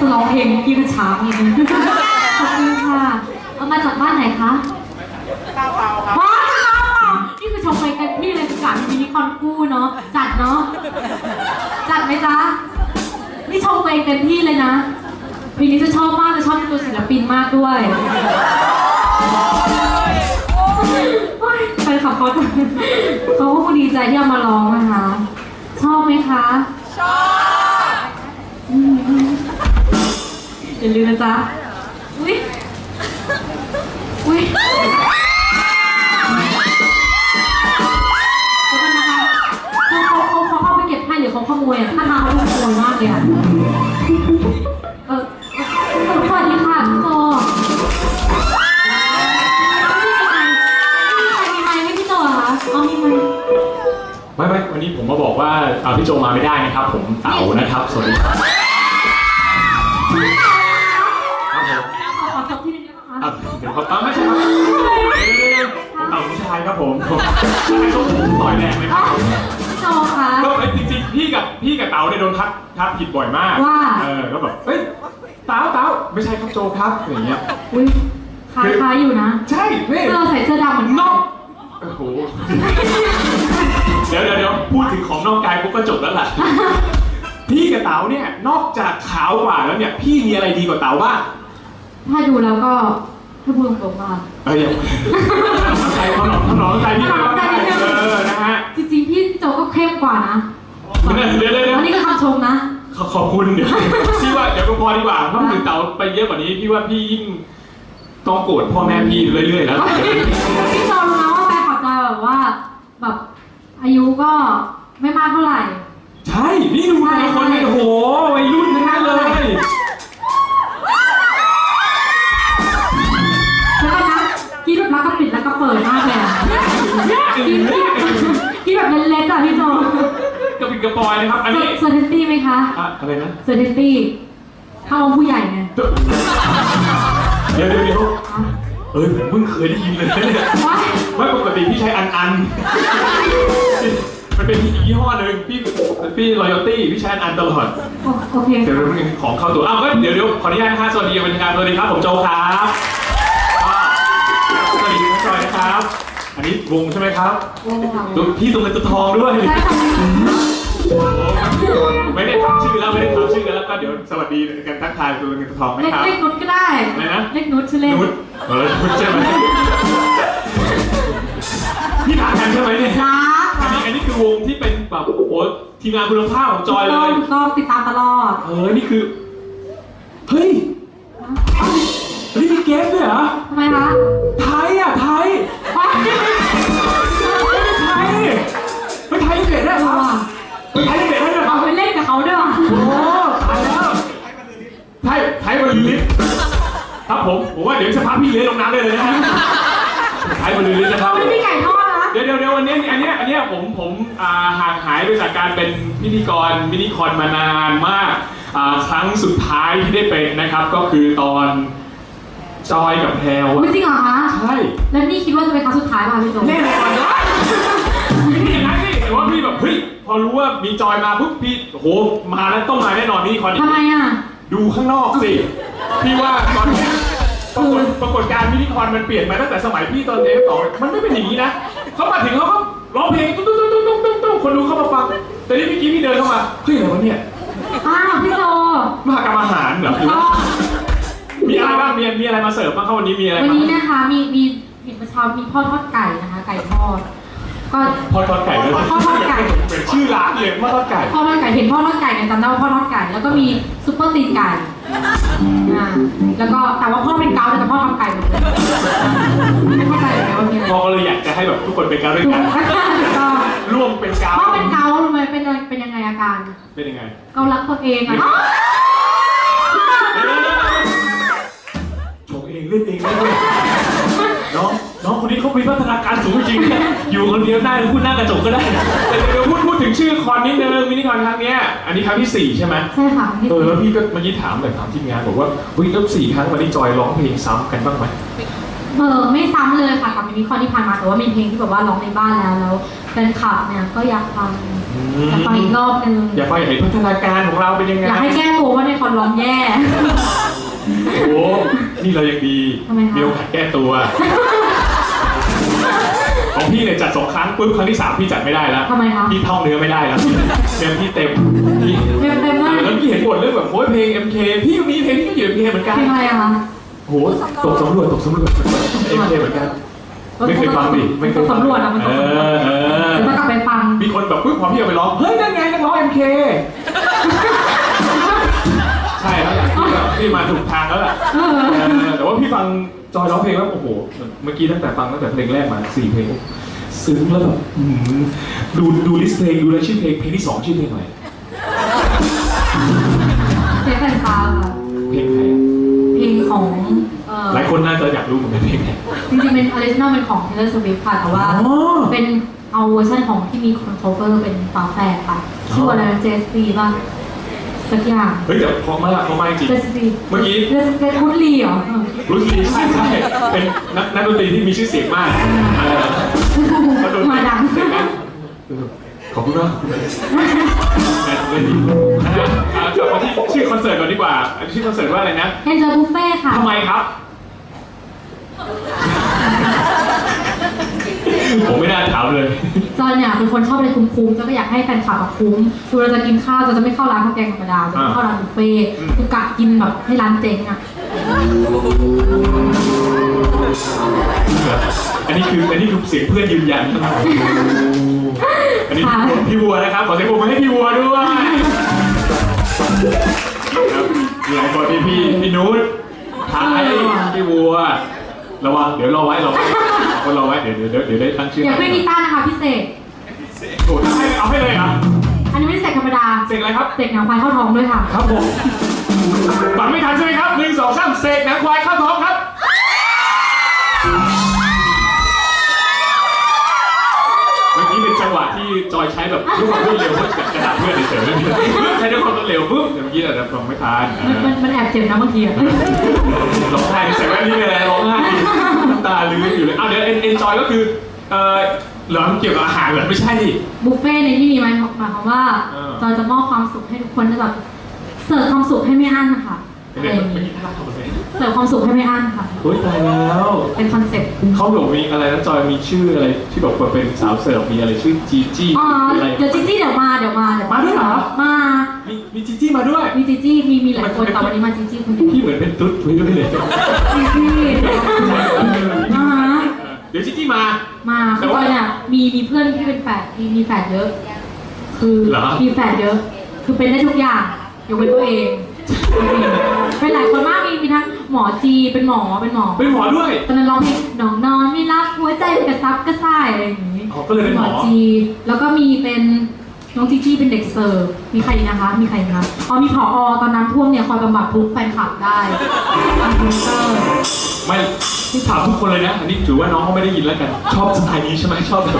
จะร้องเพลงพี่ก็ช้านิดนึงขอบคุณค่ะ เอามาจากบ้านไหนคะบ้านเปานี่คือชมไปเต็มที่เลยคือกามีมินิคอนคู่เนาะ จัดเนาะ จัดไหมจ๊ะ นี่ชมไปเต็มที่เลยนะ เพลงนี้จะชอบมากจะชอบตัวศิลปินมากด้วยโอ๊ยแฟนคลับเขาจะเขาก็คงดีใจที่เอามาร้องนะคะ ชอบไหมคะอ ย่าลืมนะจ๊ะ อุ้ยอุ้ยเดี๋ยวก่อนนะคะเขาเขาเขาเขาเข้าไปเก็บให้หรือเขาขโมยอะท่าทางเขาดูขโมยมากเลยอะเออเออสวัสดีค่ะพี่โจไม่มีใครไม่มีใครมีไมค์ให้พี่โจเหรอคะอ๋อมีไมค์ไม่ไม่วันนี้ผมมาบอกว่าอ่าพี่โจมาไม่ได้นะครับ ผมเต๋านะครับ สวัสดีครับ อะเดี๋ยวเขาอะไม่ใช่ครับเดี๋ยวเดี๋ยวเดี๋ยวผมเต๋าผู้ชายครับผมผมให้เขาต่อยแรงเลยครับพี่โจคะ ก็จริงๆพี่กับพี่กับเต๋าเนี่ยโดนทักทักผิดบ่อยมากว่า เออก็แบบเฮ้ยเต๋าเต๋าไม่ใช่ครับโจครับอย่างเงี้ย อุ้ยคล้ายคล้ายอยู่นะใช่นี่เสื้อใส่เสื้อดำเหมือนนน้อองกโอ้โหเดี๋ยวเดี๋ยวเดี๋ยวพูดถึงของนอกกายปุ๊บก็จบแล้วล่ะ พี่กับเต๋าเนี่ยนอกจากขาวกว่าแล้วเนี่ย พี่มีอะไรดีกว่าเต๋าบ้างถ้าดูแล้วก็ถ้า พูดตรงๆว่าเอ้ยทำใจถนอมถนอมใจพี่หน่อยว่าถนอมใจนิดนึงเออนะฮะจริงๆพี่โจก็เข้มกว่านะเดี๋ยวเดี๋ยวเดี๋ยวเดี๋ยวอันนี้ก็คำชมนะขอขอบคุณเดี๋ยวพี่ว่าเดี๋ยวก็พอดีกว่าถ้าถึงเต๋าไปเยอะกว่านี้พี่ว่าพี่ยิ่งต้องโกรธพ่อแม่พี่เรื่อยๆแล้วพี่โจรู้นะว่าแฟนคลับจะแบบว่าแบบอายุก็ไม่มากเท่าไหร่ ใช่ นี่ดูแต่ละคนเนี่ยโอ้โหวัยรุ่นทั้งนั้นเลย เปิดมากเลยอะคิดคิดแบบเล่นๆอะพี่โจกระปิดกระปอยนะครับ อันนี้เซอร์เทนตี้ไหมคะอะอะไรนะเซอร์เทนตี้เข้าผู้ใหญ่ไงเดี๋ยวเดี๋ยวเดี๋ยวเอ้ยผมเพิ่งเคยได้ยินเลยนะเนี่ยว้ายไม่ปกติพี่ใช้อันอัน มันเป็นอีกยี่ห้อหนึ่งพี่พี่รอยัลตี้พี่ใช้อันอันตลอดโอโอเคเดี๋ยวเดี๋ยวของเข้าตัวอ้าวก็เดี๋ยวเดี๋ยวขออนุญาตนะฮะสวัสดีบรรยากาศสวัสดีครับผมโจครับอ่าสวัสดี คุณจอยนะครับ อันนี้วงใช่ไหมครับโอ้ค่ะตัวพี่ตรงเงินตัวทองด้วยใช่ค่ะไม่ได้ถามชื่อแล้วไม่ได้ถามชื่อแล้วแล้วก็เดี๋ยวสวัสดีกันทักทายตัวเงินตัวทองไหมเล็กครับเล็กนุชก็ได้อะไรนะเล็กนุชชื่อเล่นนุชเออนุชใช่ไหมพี่ถามกันใช่ไหมเนี่ยรักอันนี้อันนี้คือวงที่เป็นแบบโอ้โหทีมงานคุณภาพของจอยเลยถูกต้องติดตามตลอดเออนี่คือเฮ้ย เฮ้ยมีเกสด้วยเหรอ ทำไมคะไทยอะไทยว้ายไม่ใช่ไทยไม่ไทยเกสได้เหรอไม่ไทยเกสได้เหรอเอาไปเล่นกับเขาด้วยว่ะโอ้ตายแล้วไทยไทยบริลิตครับผม ผมว่าเดี๋ยวสักพักพี่เลี้ยงลงน้ำได้เลยนะฮะไทยบริลิตนะครับไม่มีไก่ทอดนะเดี๋ยวเดี๋ยวเดี๋ยววันนี้อันเนี้ยอันเนี้ยผมผมอ่าห่างหายไปจากการเป็นพิธีกรมินิคอนมานานมากอ่าครั้งสุดท้ายที่ได้เป็นนะครับก็คือตอน จอยกับแพรวไม่จริงเหรอคะ ใช่แล้วนี่คิดว่าจะเป็นครั้งสุดท้ายป่ะพี่โจแน่นอนนะพี่อย่างนั้นสิแต่ว่าพี่แบบเฮ้ยพอรู้ว่ามีจอยมาปุ๊บพี่โอ้โหมาแล้วต้องมาแน่นอนมินิคอนอีกทำไมอะ ดูข้างนอกสิพี่ว่าตอนเนี้ยปรากฏปรากฏการณ์มินิคอนมันเปลี่ยนมาตั้งแต่สมัยพี่ตอนเอฟสองมันไม่เป็นอย่างนี้นะเขามาถึงเขาก็ร้องเพลงตุ้งตุ้งตุ้งตุ้งตุ้งตุ้งตุ้งคนดูเข้ามาฟัง แต่นี่เมื่อกี้พี่เดินเข้ามาเฮ้ยอะไรวะเนี่ยอ้าวพี่โจมหากรรมอาหารเหรอหรือก็ว่ามี อะไรบ้างมีมีอะไรมาเสิร์ฟบ้างครับวันนี้มีอะไรวันบ้างนี้นะคะมีมีเห็นเมื่อเช้ามีพ่อทอดไก่นะคะ ไก่ทอด ก็ พอทอดไก่เลยพ่อทอดไก่ เป็นชื่อร้านเลยพ่อทอดไก่ พ่อทอดไก่เห็นพ่อทอดไก่เนี่ยจำได้ว่าพ่อทอดไก่แล้วก็มีซุปเปอร์ตีนไก่อ่าแล้วก็แต่ว่าพ่อเป็นเกาแต่พ่อทำไก่หมดเลยไม่เข้าใจเหมือนกันว่ามีอะไรพ่อก็เลยอยากจะให้แบบทุกคนเป็นการด้วยถูกกันก็ร่วมเป็นกาวพ่อเป็นเกาทำไมเป็นอะไรเป็นยังไงอาการ เป็นยังไง เกาลักตัวเองอะชามีพัฒนาการสูงจริงเนี่ยอยู่คนเดียวได้พูดหน้ากระจกก็ได้แต่เดี๋ยวพูดพูดถึงชื่อคอนนิดนึงมินิคอนครั้งเนี้ยอันนี้ครั้งที่สี่ใช่ไหมใช่ค่ะพี่เออแล้วพี่ก็เมื่อกี้ถามเลยถามทีมงานบอกว่าเฮ้ยแล้วสี่ครั้งวันนี้จอยร้องเพลงซ้ำกันบ้างไหมเออไม่ซ้ำเลยค่ะกับมินิคอนที่ผ่านมาแต่ว่ามีเพลงที่แบบว่าร้องในบ้านแล้วแล้วแฟนคลับเนี่ยก็อยากฟังอยากฟังอีกรอบนึงอยากฟังอยากเห็นพัฒนาการของเราเป็นยังไงอยากให้แก้ตัวว่าในคอนร้องแย่โอ้นี่เรายังดีทำไมคะมีโอกาสแก้ตัว ของพี่เนี่ยจัดสองครั้งปุ๊บครั้งที่สามพี่จัดไม่ได้แล้วทำไมคะพี่ท่องเนื้อไม่ได้แล้วเต็มพี่เต็มพี่เต็มเต็มมากแล้วพี่เห็นบทเรื่องแบบโอ้ยเพลง MK พี่มีเพลงพี่ก็อยู่ MK เหมือนกันเพลงอะไรอะคะโหตกสำรวจตกสำรวจ MK เหมือนกันไม่เคยฟังดิไม่เคยนสำรวจอะมันเอต้องสำรวจอเออเดี๋ยวต้องกลับไปฟังมีคนแบบปุ๊บพอพี่เอาไปร้องเฮ้ยนั่นไงนักร้อง MK ใช่แล้วแหละพี่แบบพี่มาถูกทางแล้วแหละเออเออแต่ว่าพี่ฟัง จอยร้องเพลงแล้วโอ้โหเมื่อกี้ตั้งแต่ฟังตั้งแต่เพลงแรกมาสี่เพลงซึ้งแล้วแบบอื้อหือดูดูลิสต์เพลงดูแล้วชื่อเพลงเพลงที่สองชื่อเพลงอะไรเซฟแฟนซาวค่ะเพลงใครอะเพลงของเอ่อหลายคนน่าจะอยากรู้เหมือนกันเพลงไหนจริงๆเป็นออริจินอลเป็นของ Taylor Swift ค่ะแต่ว่าอ๋อเป็นเอาเวอร์ชันของที่มีคน cover เป็นฝาแฝดค่ะชื่อว่าอะไรเจสซีป่ะสักอย่างเฮ้ยแต่เพราะมากเพราะมากจริงเจสซีเมื่อกี้เจสซีพุทลีเหรอเออ รู้สึกใช่ใช่ เป็นนักนักดนตรีที่มีชื่อเสียงมากเออแล้วดนตรีมาดัง เสียงนะเออขอบคุณมากเล่นดีนะฮะอะกลับมาที่ชื่อคอนเสิร์ตก่อนดีกว่าอันนี้ชื่อคอนเสิร์ตว่าอะไรนะเอ็นเจอร์บุฟเฟ่ค่ะ ทำไมครับ ผมไม่น่าถามเลย จอยเนี่ยเป็นคนชอบอะไรคุ้มๆจอยก็อยากให้แฟนคลับแบบคุ้มคือเราจะกินข้าวจอยจะไม่เข้าร้านข้าวแกงธรรมดาจะไม่เข้าร้านบุฟเฟ่ต์อืมคือกะกินแบบให้ร้านเจ๊งอะ อันนี้คืออันนี้คือเสียงเพื่อนยืนยันอันนี้พี่วัวนะครับ ขอเสียงปรบมือให้พี่วัวด้วยครับมีหลายคนพี่พี่พี่นุชท้ายพี่วัวระวังเดี๋ยวรอไว้รอไว้คนรอไว้เดี๋ยวเดี๋ยวเดี๋ยวได้ตั้งชื่ออยากเป็นกีตาร์นะคะพิเศษโอ้ให้เอาให้เลยเหรออันนี้ไม่ได้เสกธรรมดาเสกอะไรครับเสกหนังควายเข้าท้องด้วยค่ะ ครับผมฟังไม่ทันใช่ไหมครับหนึ่งสองสามเสกหนังควายเข้าท้องครับ ที่จอยใช้แบบด้วยความรวดเร็วเพื่อกระดาษเพื่อนเฉยๆปึ๊บใช้ด้วยความรวดเร็วปึ๊บเดี๋ยวเมื่อกี้อาจจะฟังไม่ทันมันมันมันแอบเจ็บนะบางทีอะร้องไห้ใส่แว่นนี่เลยร้องไห้น้ำตาลื้นอยู่เลยอ้าวเดี๋ยวเอ็นเอ็นจอยก็คือเอ่อเหรอเกี่ยวกับอาหารเหรอไม่ใช่ดิ บุฟเฟ่ต์ในที่นี้หมายหมายความว่าเออเราจะมอบความสุขให้ทุกคนได้แบบเสิร์ฟความสุขให้ไม่อั้นนะคะอะไร เดี๋ยวอย่างเมื่อนี้กี้ท่าทำอะไรเสิร์ฟความสุขให้ไม่อั้นค่ะ เฮ้ยตายแล้วเป็นคอนเซ็ปต์เขาบอกมีอะไรนะจอยมีชื่ออะไรที่บอกว่าเป็นสาวเสิร์ฟมีอะไรชื่อจีจี้อ๋ออะไร เดี๋ยวจีจี้เดี๋ยวมาเดี๋ยวมาเดี๋ยวมาด้วยเหรอ มามีมีจีจี้มาด้วย มีจีจี้มีมีหลายคนแต่วันนี้มาจีจี้คนเดียวพี่เหมือนเป็นตุ๊ดคุยด้วยเลยจีจี้อ่าฮะเดี๋ยวจีจี้มา มาแต่คือว่าจอยเนี่ยมีมีเพื่อนที่เป็นแฝดมีมีแฝดเยอะ คือเหรอมีแฝดเยอะ คือเป็นได้ทุกอย่างยกเว้นตัวเองจริงๆ เป็นหลายคนมากมีมีทั้งหมอจีเป็นหมอเป็นหมอเป็นหมอด้วย ตอนนั้นร้องเพลงหนองนอนไม่รับหัวใจกระซับกระส่ายอะไรอย่างนี้อ๋อก็เลยเป็นหมอ จีแล้วก็มีเป็นน้องจีจี้เป็นเด็กเสิร์ฟมีใครอีกนะคะ มีใครอีกคะอ๋อมีผอตอนน้ำท่วมเนี่ยคอยบำบัดทุกข์แฟนคลับได้คอมพิวเตอร์ไม่ที่ถามทุกคนเลยนะ อันนี้ถือว่าน้องเขาไม่ได้ยินแล้วกัน ชอบสไตล์นี้ใช่ไหมชอบแบบ